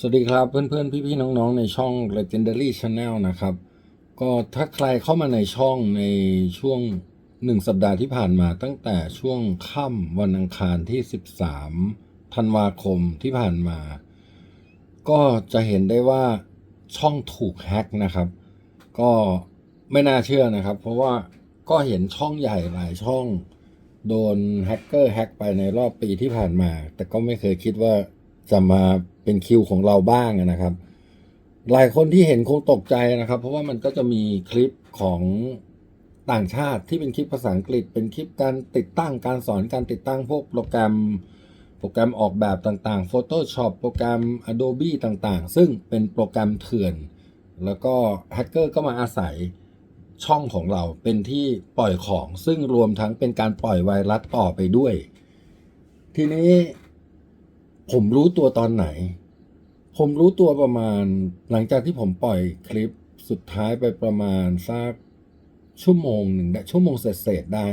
สวัสดีครับเพื่อนๆ พี่ๆ น้องๆ ในช่อง Legendary Channel นะครับ ก็ถ้าใครเข้ามาในช่องในช่วงหนึ่งสัปดาห์ที่ผ่านมาตั้งแต่ช่วงค่ำวันอังคารที่ 13 ธันวาคมที่ผ่านมา ก็จะเห็นได้ว่าช่องถูกแฮ็กนะครับ ก็ไม่น่าเชื่อนะครับ เพราะว่าก็เห็นช่องใหญ่หลายช่อง โดนแฮกเกอร์แฮ็กไปในรอบปีที่ผ่านมา แต่ก็ไม่เคยคิดว่า จะมาเป็นคิวของเราบ้างนะครับ หลายคนที่เห็นคงตกใจนะครับ เพราะว่ามันก็จะมีคลิปของต่างชาติที่เป็นคลิปภาษาอังกฤษ เป็นคลิปการติดตั้งการสอนการติดตั้งพวกโปรแกรม โปรแกรมออกแบบต่างๆ Photoshop โปรแกรม Adobe ต่างๆ ซึ่งเป็นโปรแกรมเถื่อน แล้วก็แฮกเกอร์ก็มาอาศัยช่องของเราเป็นที่ปล่อยของซึ่งรวมทั้งเป็นการปล่อยไวรัสต่อไปด้วย ทีนี้ ผมรู้ตัวตอนไหน ผมรู้ตัวประมาณ หลังจากที่ผมปล่อยคลิปสุดท้ายไปประมาณสักชั่วโมงหนึ่งได้ชั่วโมงเศษๆได้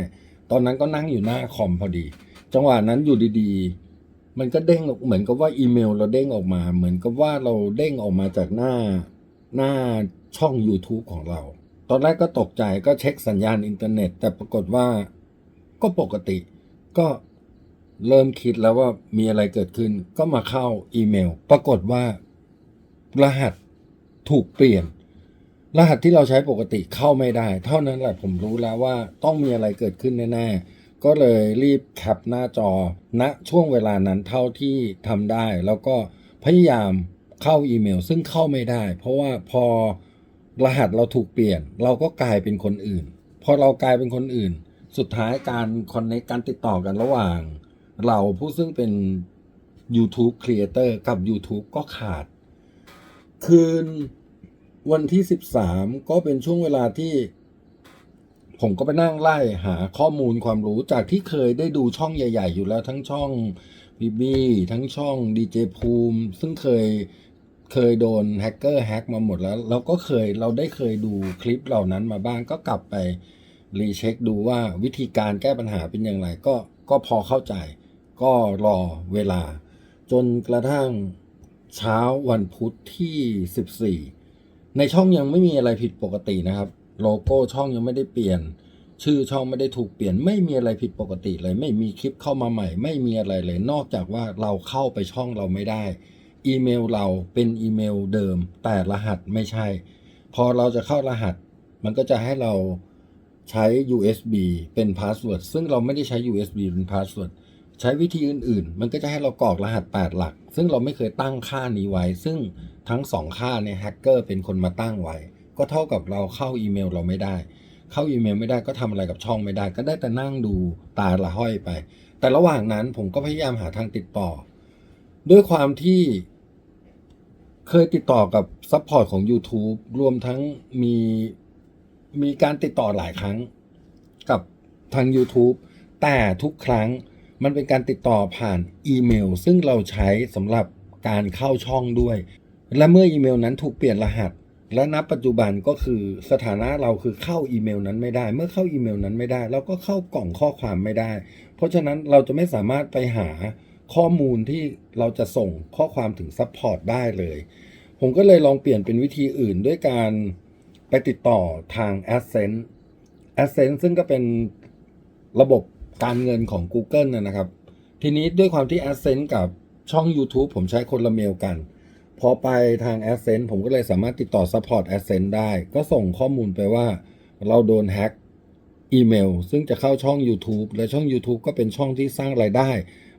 ตอนนั้นก็นั่งอยู่หน้าคอมพอดี จังหวะนั้นอยู่ดีๆ มันก็เด้งออกเหมือนกับว่าอีเมลเราเด้งออกมา เหมือนกับว่าเราเด้งออกมาจากหน้าหน้าช่อง YouTube ของเรา ตอนแรกก็ตกใจก็เช็คสัญญาณอินเทอร์เน็ต แต่ปรากฏว่าก็ปกติก็ เริ่มคิดแล้วว่ามีอะไรเกิดขึ้น ก็มาเข้าอีเมล ปรากฏว่า รหัสถูกเปลี่ยน รหัสที่เราใช้ปกติเข้าไม่ได้ เท่านั้นแหละผมรู้แล้วว่าต้องมีอะไรเกิดขึ้นแน่ๆ ก็เลยรีบแคปหน้าจอณช่วงเวลานั้นเท่าที่ทำได้ แล้วก็พยายามเข้าอีเมล ซึ่งเข้าไม่ได้ เพราะว่าพอรหัสเราถูกเปลี่ยน เราก็กลายเป็นคนอื่น พอเรากลายเป็นคนอื่น สุดท้ายการคอนเนคการติดต่อกันระหว่าง เราผู้ซึ่งเป็น YouTube Creator กับ YouTube ก็ขาด คืนวันที่ 13 ก็เป็นช่วงเวลาที่ ผมก็ไปนั่งไล่หาข้อมูลความรู้จากที่เคยได้ดูช่องใหญ่ ๆ อยู่แล้วทั้งช่องบีบีทั้งช่องดีเจภูมิ ซึ่งเคยเคยโดนแฮกเกอร์แฮกมาหมดแล้ว เราก็เคยเราได้เคยดูคลิปเหล่านั้นมาบ้างก็กลับไปรีเช็คดูว่าวิธีการแก้ปัญหาเป็นอย่างไรก็ก็พอเข้าใจ ก็รอเวลา จนกระทั่งเช้าวันพุธที่ 14 ในช่องยังไม่มีอะไรผิดปกตินะครับ โลโก้ช่องยังไม่ได้เปลี่ยน ชื่อช่องไม่ได้ถูกเปลี่ยน ไม่มีอะไรผิดปกติเลย ไม่มีคลิปเข้ามาใหม่ ไม่มีอะไรเลย นอกจากว่าเราเข้าไปช่องเราไม่ได้ อีเมลเราเป็นอีเมลเดิม แต่รหัสไม่ใช่ พอเราจะเข้ารหัส มันก็จะให้เราใช้ USB เป็นพาสเวิร์ดซึ่งเราไม่ได้ใช้ USB เป็นพาสเวิร์ด ใช้วิธีอื่นๆ มันก็จะให้เรากรอกรหัส 8 หลัก ซึ่งเราไม่เคยตั้งค่านี้ไว้ ซึ่งทั้ง 2 ค่าเนี่ยแฮกเกอร์เป็นคนมาตั้งไว้ ก็เท่ากับเราเข้าอีเมลเราไม่ได้ เข้าอีเมลไม่ได้ก็ทำอะไรกับช่องไม่ได้ ก็ได้แต่นั่งดูตาละห้อยไป แต่ระหว่างนั้นผมก็พยายามหาทางติดต่อ ด้วยความที่เคยติดต่อกับซัพพอร์ตของ YouTube รวมทั้งมีมีการติดต่อหลายครั้งกับทาง YouTube แต่ทุกครั้ง มันเป็นการติดต่อผ่านอีเมล ซึ่งเราใช้สำหรับการเข้าช่องด้วย และเมื่ออีเมลนั้นถูกเปลี่ยนรหัส และณปัจจุบันก็คือสถานะเราคือเข้าอีเมลนั้นไม่ได้ เมื่อเข้าอีเมลนั้นไม่ได้ เราก็เข้ากล่องข้อความไม่ได้ เพราะฉะนั้นเราจะไม่สามารถไปหาข้อมูลที่เราจะส่งข้อความถึงซัพพอร์ตได้เลย ผมก็เลยลองเปลี่ยนเป็นวิธีอื่นด้วยการไปติดต่อทาง Ascent Ascent ซึ่งก็เป็นระบบ การเงินของ Google นะครับ ทีนี้ด้วยความที่ Ascent กับช่อง YouTube ผมใช้คนละเมลกัน พอไปทาง Ascent ผมก็เลยสามารถติดต่อ Support Ascent ได้ ก็ส่งข้อมูลไปว่าเราโดนแฮ็กอีเมล ซึ่งจะเข้าช่อง YouTube และช่อง YouTube ก็เป็นช่องที่สร้างรายได้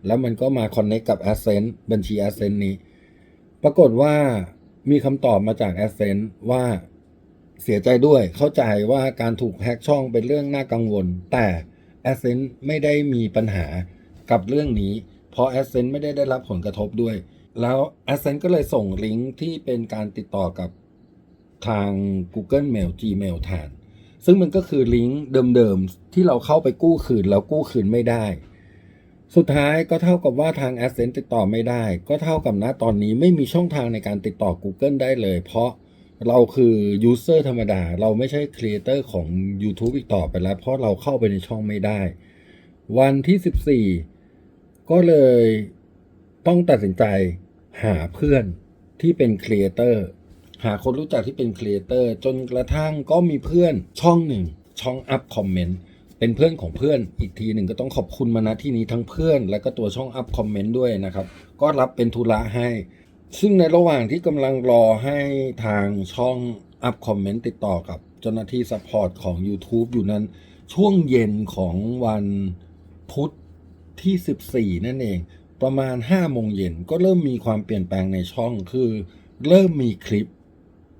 แล้วมันก็มา Connect กับ Ascent บัญชี Ascent นี้ ปรากฏว่ามีคำตอบมาจาก Ascent ว่าเสียใจด้วยเข้าใจว่าการถูกแฮ็กช่องเป็นเรื่องน่ากังวล แต่ Ascent ไม่ได้มีปัญหากับเรื่องนี้ เพราะ Ascent ไม่ได้ได้รับผลกระทบด้วย แล้ว Ascent ก็เลยส่งลิงก์ที่เป็นการติดต่อกับทาง Google Mail Gmail แทนซึ่งมันก็คือลิงก์เดิมๆ ที่เราเข้าไปกู้คืนแล้วกู้คืนไม่ได้ สุดท้ายก็เท่ากับว่าทาง Ascent ติดต่อไม่ได้ ก็เท่ากับณตอนนี้ไม่มีช่องทางในการติดต่อ Google ได้เลย เพราะ เราคือ User ธรรมดา เราไม่ใช่ Creator ของ YouTube อีกต่อไปแล้ว เพราะเราเข้าไปในช่องไม่ได้ วันที่ 14 ก็เลยต้องตัดสินใจหาเพื่อนที่เป็นครีเอเตอร์หาคนรู้จักที่เป็นครีเอเตอร์จนกระทั่งก็มีเพื่อนช่องหนึ่ง ช่องอัพคอมเมนต์เป็นเพื่อนของเพื่อนอีกทีหนึ่งก็ต้องขอบคุณมาณที่นี้ทั้งเพื่อน และก็ตัวช่องอัพคอมเมนต์ด้วยนะครับ ก็รับเป็นธุระให้ ซึ่งในระหว่างที่กำลังรอให้ทางช่องอัพคอมเมนต์ติดต่อกับเจ้าหน้าที่ซัพพอร์ตของ YouTube อยู่นั้น ช่วงเย็นของวันพุธที่ 14 นั่นเอง ประมาณ 5 โมงเย็นก็เริ่มมีความเปลี่ยนแปลงในช่องคือ เริ่มมีคลิป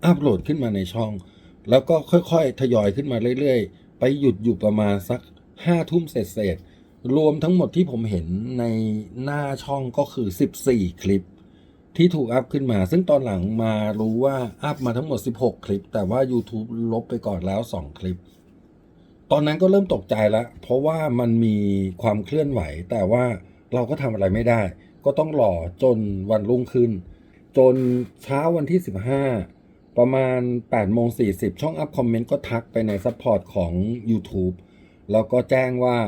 อัปโหลดขึ้นมาในช่อง แล้วก็ค่อยๆ ทยอยขึ้นมาเรื่อยๆ ไปหยุดอยู่ประมาณสัก 5 ทุ่มเศษๆรวมทั้งหมดที่ผมเห็นในหน้าช่องก็คือ 14 คลิป ที่ถูกอัพขึ้นมา ซึ่งตอนหลังมารู้ว่าอัพมาทั้งหมด 16 คลิป แต่ว่า YouTube ลบไปก่อนแล้ว 2 คลิป ตอนนั้นก็เริ่มตกใจแล้ว เพราะว่ามันมีความเคลื่อนไหว แต่ว่าเราก็ทำอะไรไม่ได้ ก็ต้องรอจนวันรุ่งขึ้น จนเช้าวันที่ 15 ประมาณ8โมง40 ช่องอัพคอมเมนต์ก็ทักไปในซัพพอร์ตของ YouTube แล้วก็แจ้งว่า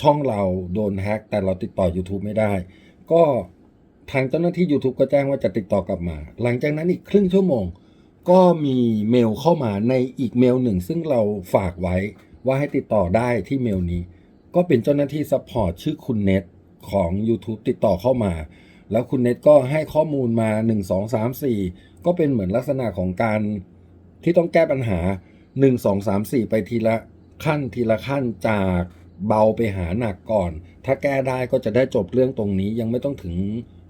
ช่องเราโดนแฮ็กแต่เราติดต่อ YouTube ไม่ได้ ก็ ทางเจ้าหน้าที่ YouTube ก็แจ้งว่าจะติดต่อกลับมา หลังจากนั้นอีกครึ่งชั่วโมง ก็มีเมลเข้ามาในอีกเมลหนึ่ง ซึ่งเราฝากไว้ว่าให้ติดต่อได้ที่เมลนี้ ก็เป็นเจ้าหน้าที่ซัพพอร์ตชื่อคุณเน็ตของ YouTube ติดต่อเข้ามา แล้วคุณเน็ตก็ให้ข้อมูลมา 1 2 3 4 ก็เป็นเหมือนลักษณะของการที่ต้องแก้ปัญหา 1 2 3 4 ไปทีละขั้นทีละขั้นจากเบาไปหาหนักก่อน ถ้าแก้ได้ก็จะได้จบเรื่องตรงนี้ยังไม่ต้องถึง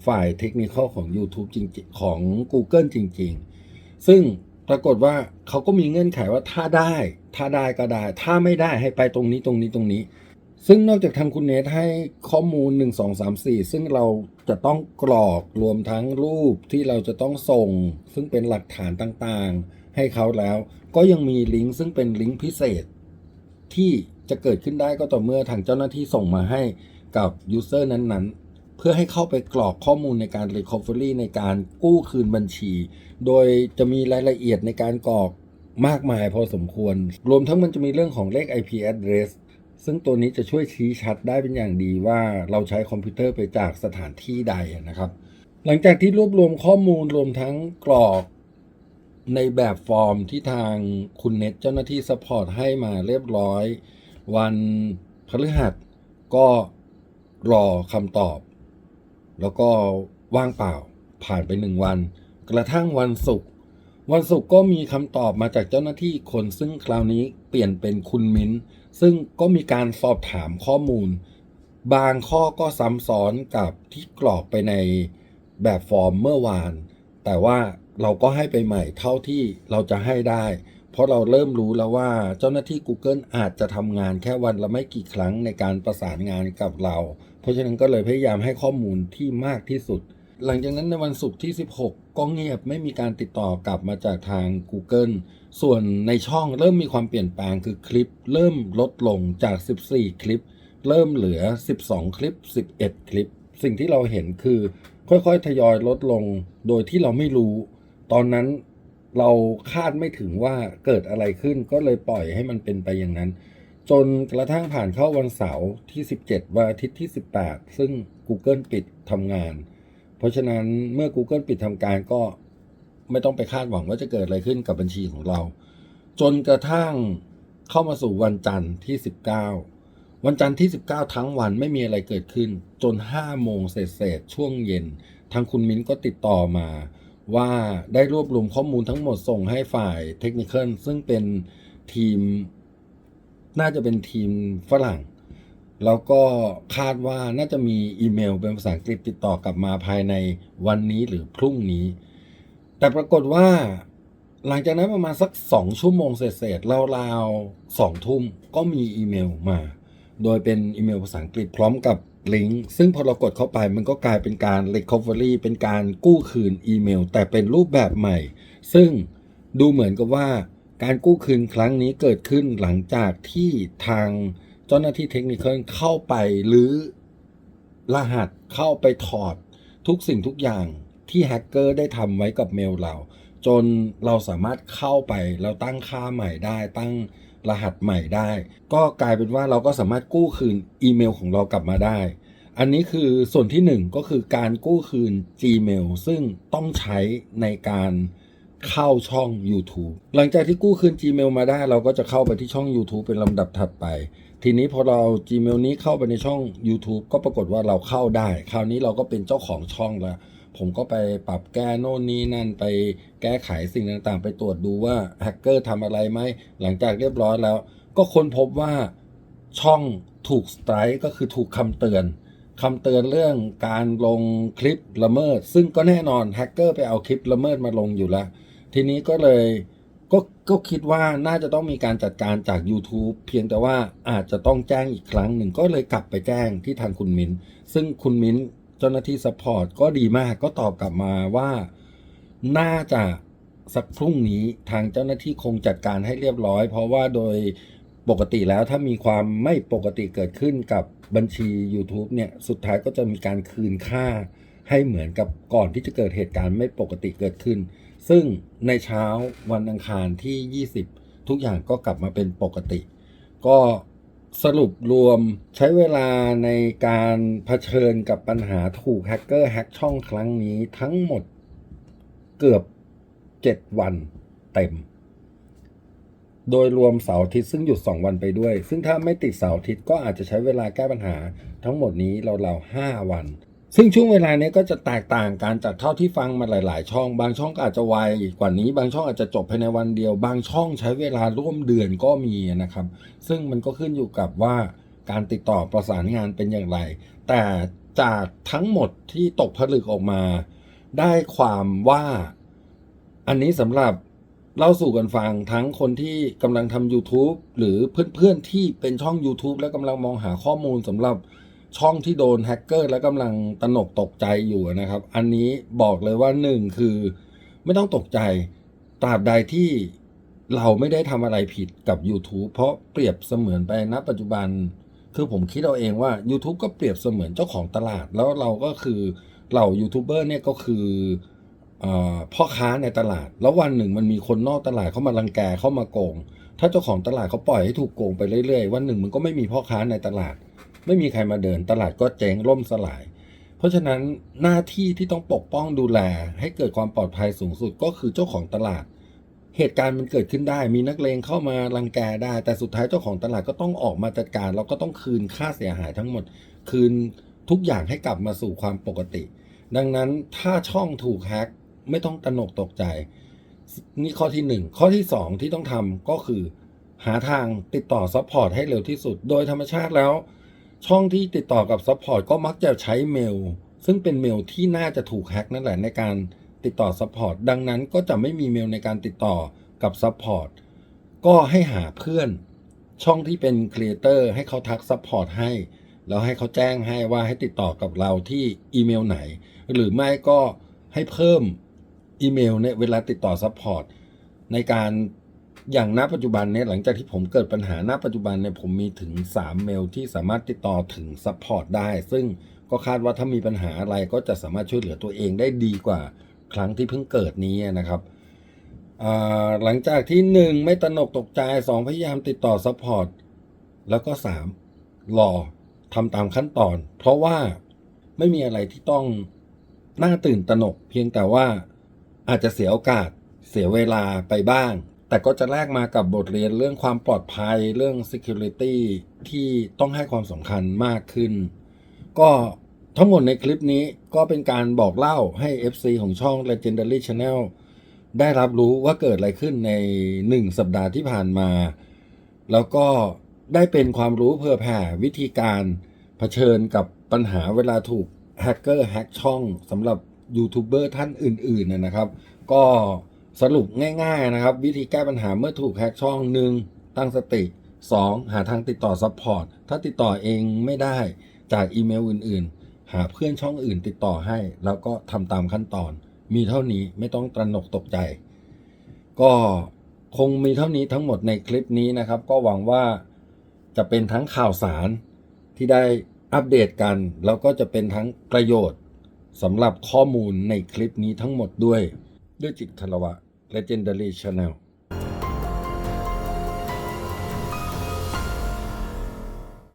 ฝ่ายเทคนิคของ YouTube จริงๆ ของ Google จริง ๆ ซึ่งปรากฏว่าเขาก็มีเงื่อนไขว่าถ้าได้ ถ้าได้ก็ได้ ถ้าไม่ได้ให้ไปตรงนี้ตรงนี้ตรงนี้ ซึ่งนอกจากทางคุณเนทให้ข้อมูล 1 2 3 4 ซึ่งเราจะต้องกรอกรวมทั้งรูปที่เราจะต้องส่ง ซึ่งเป็นหลักฐานต่างๆ ให้เขาแล้ว ก็ยังมีลิงก์ซึ่งเป็นลิงก์พิเศษ ที่จะเกิดขึ้นได้ก็ต่อเมื่อทางเจ้าหน้าที่ส่งมาให้กับยูเซอร์นั้นๆ พื่อให้เข้าไปกรอกข้อมูลในการ Recovery ในการกู้คืนบัญชี โดยจะมีรายละเอียดในการกรอกมากมายพอสมควร รวมทั้งมันจะมีเรื่องของเลข IP address ซึ่งตัวนี้จะช่วยชี้ชัดได้เป็นอย่างดีว่าเราใช้คอมพิวเตอร์ไปจากสถานที่ใดนะครับ หลังจากที่รวบรวมข้อมูลรวมทั้งกรอกในแบบฟอร์มที่ทางคุณเน็ตเจ้าหน้าที่สปอร์ตให้มาเรียบร้อย วันพฤหัสก็รอคำตอบ แล้วก็ว่างเปล่าผ่านไปหนึ่งวัน กระทั่งวันศุกร์วันศุกร์ก็มีคำตอบมาจากเจ้าหน้าที่คนซึ่งคราวนี้เปลี่ยนเป็นคุณมิ้น ซึ่งก็มีการสอบถามข้อมูล บางข้อก็ซ้ำซ้อนกับที่กรอกไปในแบบฟอร์มเมื่อวาน แต่ว่าเราก็ให้ไปใหม่เท่าที่เราจะให้ได้ เพราะเราเริ่มรู้แล้วว่าเจ้าหน้าที่ Google อาจจะทำงานแค่วันละไม่กี่ครั้งในการประสานงานกับเรา เพราะฉะนั้นก็เลยพยายามให้ข้อมูลที่มากที่สุด หลังจากนั้นในวันศุกร์ที่ 16 ก็เงียบไม่มีการติดต่อกลับมาจากทาง Google ส่วนในช่องเริ่มมีความเปลี่ยนแปลงคือคลิป เริ่มลดลงจาก 14 คลิป เริ่มเหลือ 12 คลิป 11 คลิป สิ่งที่เราเห็นคือ ค่อยๆ ทยอยลดลงโดยที่เราไม่รู้ ตอนนั้นเราคาดไม่ถึงว่าเกิดอะไรขึ้นก็เลยปล่อยให้มันเป็นไปอย่างนั้น จนกระทั่งผ่านเข้าวันเสาร์ที่ 17 วันอาทิตย์ที่ 18 ซึ่ง Google ปิดทำงาน เพราะฉะนั้นเมื่อ Google ปิดทำการก็ไม่ต้องไปคาดหวังว่าจะเกิดอะไรขึ้นกับบัญชีของเรา จนกระทั่งเข้ามาสู่วันจันทร์ที่ 19 วันจันทร์ที่ 19 ทั้งวันไม่มีอะไรเกิดขึ้น จน 5 โมงเศษช่วงเย็น ทางคุณมิ้นก็ติดต่อมาว่าได้รวบรวมข้อมูลทั้งหมดส่งให้ฝ่ายเทคนิคซึ่งเป็นทีม น่าจะเป็นทีมฝรั่ง แล้วก็คาดว่าน่าจะมีอีเมลเป็นภาษาอังกฤษติดต่อกลับมาภายในวันนี้หรือพรุ่งนี้ แต่ปรากฏว่าหลังจากนั้นประมาณสักสองชั่วโมงเศษๆราวๆสองทุ่มก็มีอีเมลมา โดยเป็นอีเมลภาษาอังกฤษพร้อมกับลิงก์ซึ่งพอเรากดเข้าไปมันก็กลายเป็นการ Recovery เป็นการกู้คืนอีเมล แต่เป็นรูปแบบใหม่ ซึ่งดูเหมือนกับว่า การกู้คืนครั้งนี้เกิดขึ้นหลังจากที่ทางเจ้าหน้าที่เทคนิคเข้าไปหรือรหัสเข้าไปถอดทุกสิ่งทุกอย่างที่แฮกเกอร์ได้ทำไว้กับเมลเรา จนเราสามารถเข้าไปแล้วตั้งค่าใหม่ได้ ตั้งรหัสใหม่ได้ ก็กลายเป็นว่าเราก็สามารถกู้คืนอีเมลของเรากลับมาได้ อันนี้คือส่วนที่หนึ่งก็คือการกู้คืน Gmail ซึ่งต้องใช้ในการ เข้าช่อง YouTube หลังจากที่กู้คืน Gmail มาได้ เราก็จะเข้าไปที่ช่อง YouTube เป็นลำดับถัดไป ทีนี้พอเรา Gmail นี้เข้าไปในช่อง YouTube ก็ปรากฏว่าเราเข้าได้ คราวนี้เราก็เป็นเจ้าของช่องแล้ว ผมก็ไปปรับแก้โน่นนี่นั่นไปแก้ไขสิ่งต่างๆ ไปตรวจดูว่าแฮกเกอร์ทำอะไรไหมหลังจากเรียบร้อยแล้ว ก็ค้นพบว่าช่องถูกสไตร์ก็คือถูกคำเตือนคำเตือนเรื่องการลงคลิปละเมิด ซึ่งก็แน่นอนแฮกเกอร์ไปเอาคลิปละเมิดมาลงอยู่แล้ว ทีนี้ก็เลยก็ก็คิดว่าน่าจะต้องมีการจัดการจาก YouTube เพียงแต่ว่าอาจจะต้องแจ้งอีกครั้งหนึ่งก็เลยกลับไปแจ้งที่ทางคุณมิ้น ซึ่งคุณมิ้นเจ้าหน้าที่ซัพพอร์ตก็ดีมากก็ตอบกลับมาว่า น่าจะสักพรุ่งนี้ทางเจ้าหน้าที่คงจัดการให้เรียบร้อย เพราะว่าโดยปกติแล้วถ้ามีความไม่ปกติเกิดขึ้นกับบัญชี YouTube เนี่ยสุดท้ายก็จะมีการคืนค่าให้เหมือนกับก่อนที่จะเกิดเหตุการณ์ไม่ปกติเกิดขึ้น ซึ่งในเช้าวันอังคารที่ 20 ทุกอย่างก็กลับมาเป็นปกติ ก็สรุปรวมใช้เวลาในการเผชิญกับปัญหาถูกแฮกเกอร์แฮกช่องครั้งนี้ทั้งหมดเกือบ 7 วันเต็ม โดยรวมเสาร์อาทิตย์ซึ่งหยุด 2 วันไปด้วย ซึ่งถ้าไม่ติดเสาร์อาทิตย์ก็อาจจะใช้เวลาแก้ปัญหาทั้งหมดนี้เราๆ5วัน ซึ่งช่วงเวลานี้ก็จะแตกต่างกันจากเท่าที่ฟังมาหลาย ๆ ช่อง บางช่องก็อาจจะไวกว่านี้ บางช่องอาจจะจบภายในวันเดียว บางช่องใช้เวลาร่วมเดือนก็มีนะครับ ซึ่งมันก็ขึ้นอยู่กับว่าการติดต่อประสานงานเป็นอย่างไร แต่จากทั้งหมดที่ตกผลึกออกมา ได้ความว่าอันนี้สำหรับเล่าสู่กันฟังทั้งคนที่กำลังทำ YouTube หรือเพื่อน ๆ ที่เป็นช่อง YouTube และกำลังมองหาข้อมูลสำหรับ ช่องที่โดนแฮกเกอร์และกำลังตระหนกตกใจอยู่นะครับ อันนี้บอกเลยว่าหนึ่งคือไม่ต้องตกใจตราบใดที่เราไม่ได้ทำอะไรผิดกับ YouTube เพราะเปรียบเสมือนไปณปัจจุบัน คือผมคิดเอาเองว่า YouTube ก็เปรียบเสมือนเจ้าของตลาด แล้วเราก็คือเหล่ายูทูบเบอร์เนี่ยก็คือเออพ่อค้าในตลาด แล้ววันหนึ่งมันมีคนนอกตลาดเข้ามารังแกเข้ามาโกง ถ้าเจ้าของตลาดเขาปล่อยให้ถูกโกงไปเรื่อยๆ วันหนึ่งมันก็ไม่มีพ่อค้าในตลาด ไม่มีใครมาเดินตลาดก็เจ๊งล่มสลาย เพราะฉะนั้นหน้าที่ที่ต้องปกป้องดูแล ให้เกิดความปลอดภัยสูงสุดก็คือเจ้าของตลาด เหตุการณ์มันเกิดขึ้นได้ มีนักเลงเข้ามารังแกได้ แต่สุดท้ายเจ้าของตลาดก็ต้องออกมาจัดการ แล้วก็ต้องคืนค่าเสียหายทั้งหมด คืนทุกอย่างให้กลับมาสู่ความปกติ ดังนั้นถ้าช่องถูกแฮ็กไม่ต้องตระหนกตกใจนี่ข้อที่หนึ่งข้อที่สองที่ต้องทำก็คือ หาทางติดต่อซัพพอร์ตให้เร็วที่สุด โดยธรรมชาติแล้ว ช่องที่ติดต่อกับซัพพอร์ตก็มักจะใช้เมล ซึ่งเป็นเมลที่น่าจะถูกแฮ็กนั่นแหละในการติดต่อซัพพอร์ตดังนั้นก็จะไม่มีเมลในการติดต่อกับซัพพอร์ตก็ให้หาเพื่อน ช่องที่เป็นครีเอเตอร์ให้เขาทักซัพพอร์ตให้ แล้วให้เขาแจ้งให้ว่าให้ติดต่อกับเราที่อีเมลไหน หรือไม่ก็ให้เพิ่มอีเมลเนี่ยเวลาติดต่อซัพพอร์ตในการ อย่างณปัจจุบันเนี่ยหลังจากที่ผมเกิดปัญหาณปัจจุบันเนี่ยผมมีถึง 3 เมลที่สามารถติดต่อถึงซัพพอร์ตได้ ซึ่งก็คาดว่าถ้ามีปัญหาอะไรก็จะสามารถช่วยเหลือตัวเองได้ดีกว่าครั้งที่เพิ่งเกิดนี้นะครับหลังจากที่ 1 ไม่ตระหนกตกใจ 2 พยายามติดต่อซัพพอร์ตแล้วก็ 3 รอทำตามขั้นตอน เพราะว่าไม่มีอะไรที่ต้องน่าตื่นตระหนก เพียงแต่ว่าอาจจะเสียโอกาสเสียเวลาไปบ้าง แต่ก็จะแลกมากับบทเรียนเรื่องความปลอดภัยเรื่อง security ที่ต้องให้ความสำคัญมากขึ้น ก็ทั้งหมดในคลิปนี้ก็เป็นการบอกเล่าให้ FC ของช่อง Legendary Channel ได้รับรู้ว่าเกิดอะไรขึ้นใน 1 สัปดาห์ที่ผ่านมา แล้วก็ได้เป็นความรู้เพื่อแผ่วิธีการเผชิญกับปัญหาเวลาถูกแฮกเกอร์แฮกช่องสำหรับยูทูบเบอร์ท่านอื่น ๆนะนะครับ ก็ สรุปง่ายๆนะครับ วิธีแก้ปัญหาเมื่อถูกแฮกช่องหนึ่งตั้งสติ 2. หาทางติดต่อซัพพอร์ตถ้าติดต่อเองไม่ได้จากอีเมลอื่นๆ หาเพื่อนช่องอื่นติดต่อให้ แล้วก็ทำตามขั้นตอน มีเท่านี้ไม่ต้องตระหนกตกใจ ก็คงมีเท่านี้ทั้งหมดในคลิปนี้นะครับ ก็หวังว่าจะเป็นทั้งข่าวสารที่ได้อัปเดตกัน แล้วก็จะเป็นทั้งประโยชน์สำหรับข้อมูลในคลิปนี้ทั้งหมดด้วย ด้วยจิตคารวะ Legendary Channel